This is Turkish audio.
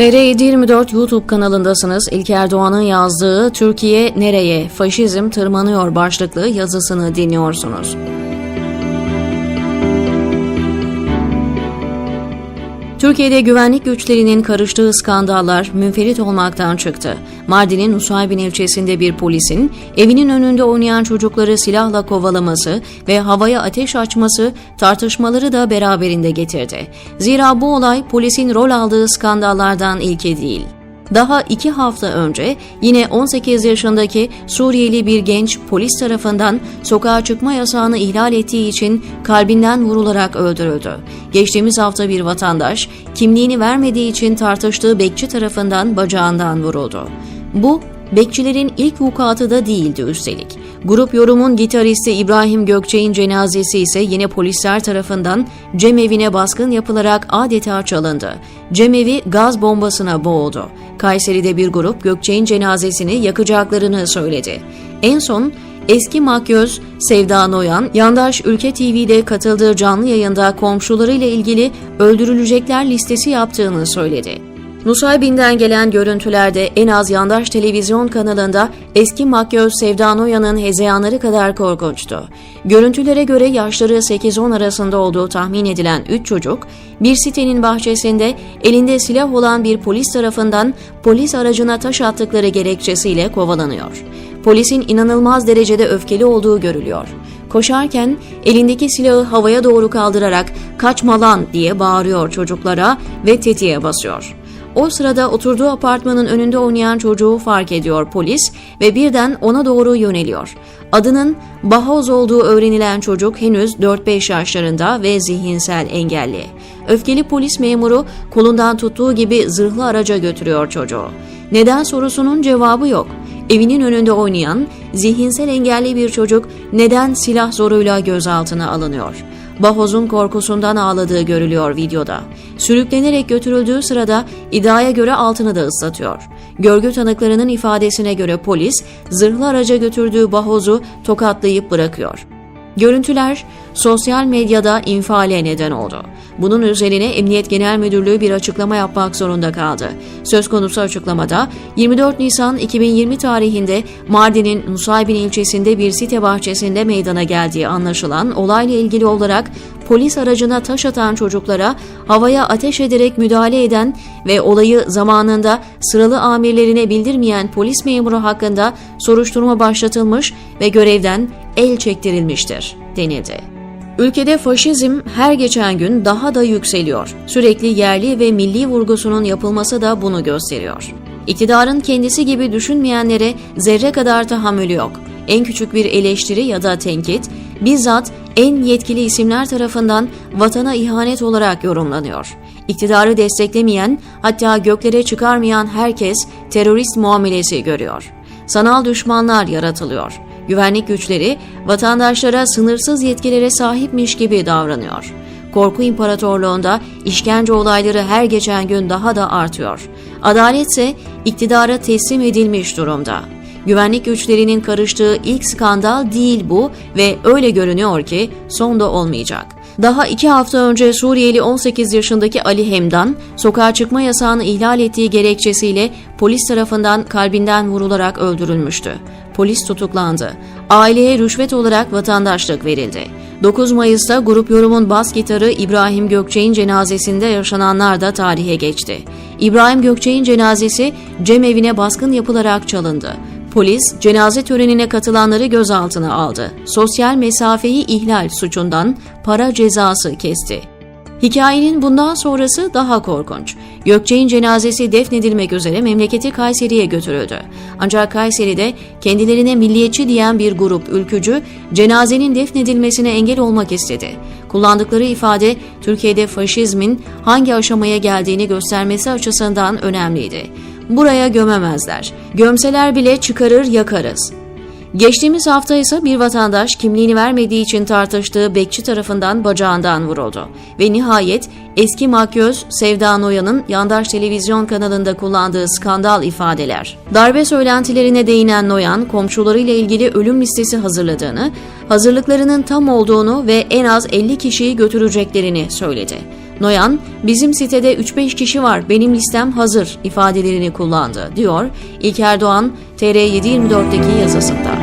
TR724 YouTube kanalındasınız. İlker Doğan'ın yazdığı Türkiye nereye? Faşizm tırmanıyor başlıklı yazısını dinliyorsunuz. Türkiye'de güvenlik güçlerinin karıştığı skandallar münferit olmaktan çıktı. Mardin'in Nusaybin ilçesinde bir polisin evinin önünde oynayan çocukları silahla kovalaması ve havaya ateş açması tartışmaları da beraberinde getirdi. Zira bu olay polisin rol aldığı skandallardan ilki değil. Daha iki hafta önce yine 18 yaşındaki Suriyeli bir genç polis tarafından sokağa çıkma yasağını ihlal ettiği için kalbinden vurularak öldürüldü. Geçtiğimiz hafta bir vatandaş kimliğini vermediği için tartıştığı bekçi tarafından bacağından vuruldu. Bu bekçilerin ilk vukuatı da değildi üstelik. Grup yorumun gitaristi İbrahim Gökçe'nin cenazesi ise yine polisler tarafından cemevine baskın yapılarak adeta çalındı. Cemevi gaz bombasına boğuldu. Kayseri'de bir grup Gökçe'nin cenazesini yakacaklarını söyledi. En son eski makyöz Sevda Noyan, Yandaş Ülke TV'de katıldığı canlı yayında komşularıyla ilgili öldürülecekler listesi yaptığını söyledi. Nusaybin'den gelen görüntülerde en az yandaş televizyon kanalında eski makyöz Sevda Noyan'ın hezeyanları kadar korkunçtu. Görüntülere göre yaşları 8-10 arasında olduğu tahmin edilen 3 çocuk, bir sitenin bahçesinde elinde silah olan bir polis tarafından polis aracına taş attıkları gerekçesiyle kovalanıyor. Polisin inanılmaz derecede öfkeli olduğu görülüyor. Koşarken elindeki silahı havaya doğru kaldırarak kaçma lan diye bağırıyor çocuklara ve tetiğe basıyor. O sırada oturduğu apartmanın önünde oynayan çocuğu fark ediyor polis ve birden ona doğru yöneliyor. Adının Bahoz olduğu öğrenilen çocuk henüz 4-5 yaşlarında ve zihinsel engelli. Öfkeli polis memuru kolundan tuttuğu gibi zırhlı araca götürüyor çocuğu. Neden sorusunun cevabı yok. Evinin önünde oynayan, zihinsel engelli bir çocuk neden silah zoruyla gözaltına alınıyor? Bahoz'un korkusundan ağladığı görülüyor videoda. Sürüklenerek götürüldüğü sırada iddiaya göre altını da ıslatıyor. Görgü tanıklarının ifadesine göre polis zırhlı araca götürdüğü Bahoz'u tokatlayıp bırakıyor. Görüntüler sosyal medyada infiale neden oldu. Bunun üzerine Emniyet Genel Müdürlüğü bir açıklama yapmak zorunda kaldı. Söz konusu açıklamada 24 Nisan 2020 tarihinde Mardin'in Nusaybin ilçesinde bir site bahçesinde meydana geldiği anlaşılan olayla ilgili olarak polis aracına taş atan çocuklara havaya ateş ederek müdahale eden ve olayı zamanında sıralı amirlerine bildirmeyen polis memuru hakkında soruşturma başlatılmış ve görevden el çektirilmiştir denildi. Ülkede faşizm her geçen gün daha da yükseliyor. Sürekli yerli ve milli vurgusunun yapılması da bunu gösteriyor. İktidarın kendisi gibi düşünmeyenlere zerre kadar tahammülü yok. En küçük bir eleştiri ya da tenkit bizzat en yetkili isimler tarafından vatana ihanet olarak yorumlanıyor. İktidarı desteklemeyen, hatta göklere çıkarmayan herkes terörist muamelesi görüyor. Sanal düşmanlar yaratılıyor güvenlik güçleri vatandaşlara sınırsız yetkilere sahipmiş gibi davranıyor. Korku imparatorluğunda işkence olayları her geçen gün daha da artıyor. Adalet ise iktidara teslim edilmiş durumda. Güvenlik güçlerinin karıştığı ilk skandal değil bu ve öyle görünüyor ki son da olmayacak. Daha iki hafta önce Suriyeli 18 yaşındaki Ali Hemdan, sokağa çıkma yasağını ihlal ettiği gerekçesiyle polis tarafından kalbinden vurularak öldürülmüştü. Polis tutuklandı. Aileye rüşvet olarak vatandaşlık verildi. 9 Mayıs'ta grup yorumun bas gitarı İbrahim Gökçe'nin cenazesinde yaşananlar da tarihe geçti. İbrahim Gökçe'nin cenazesi cemevine baskın yapılarak çalındı. Polis cenaze törenine katılanları gözaltına aldı. Sosyal mesafeyi ihlal suçundan para cezası kesti. Hikayenin bundan sonrası daha korkunç. Gökçe'nin cenazesi defnedilmek üzere memleketi Kayseri'ye götürüldü. Ancak Kayseri'de kendilerine milliyetçi diyen bir grup ülkücü cenazenin defnedilmesine engel olmak istedi. Kullandıkları ifade Türkiye'de faşizmin hangi aşamaya geldiğini göstermesi açısından önemliydi. Buraya gömemezler. Gömseler bile çıkarır yakarız. Geçtiğimiz hafta ise bir vatandaş kimliğini vermediği için tartıştığı bekçi tarafından bacağından vuruldu. Ve nihayet eski makyöz Sevda Noyan'ın yandaş televizyon kanalında kullandığı skandal ifadeler. Darbe söylentilerine değinen Noyan, komşularıyla ilgili ölüm listesi hazırladığını, hazırlıklarının tam olduğunu ve en az 50 kişiyi götüreceklerini söyledi. Noyan, bizim sitede 3-5 kişi var, benim listem hazır ifadelerini kullandı, diyor İlker Doğan, TR724'deki yazısında.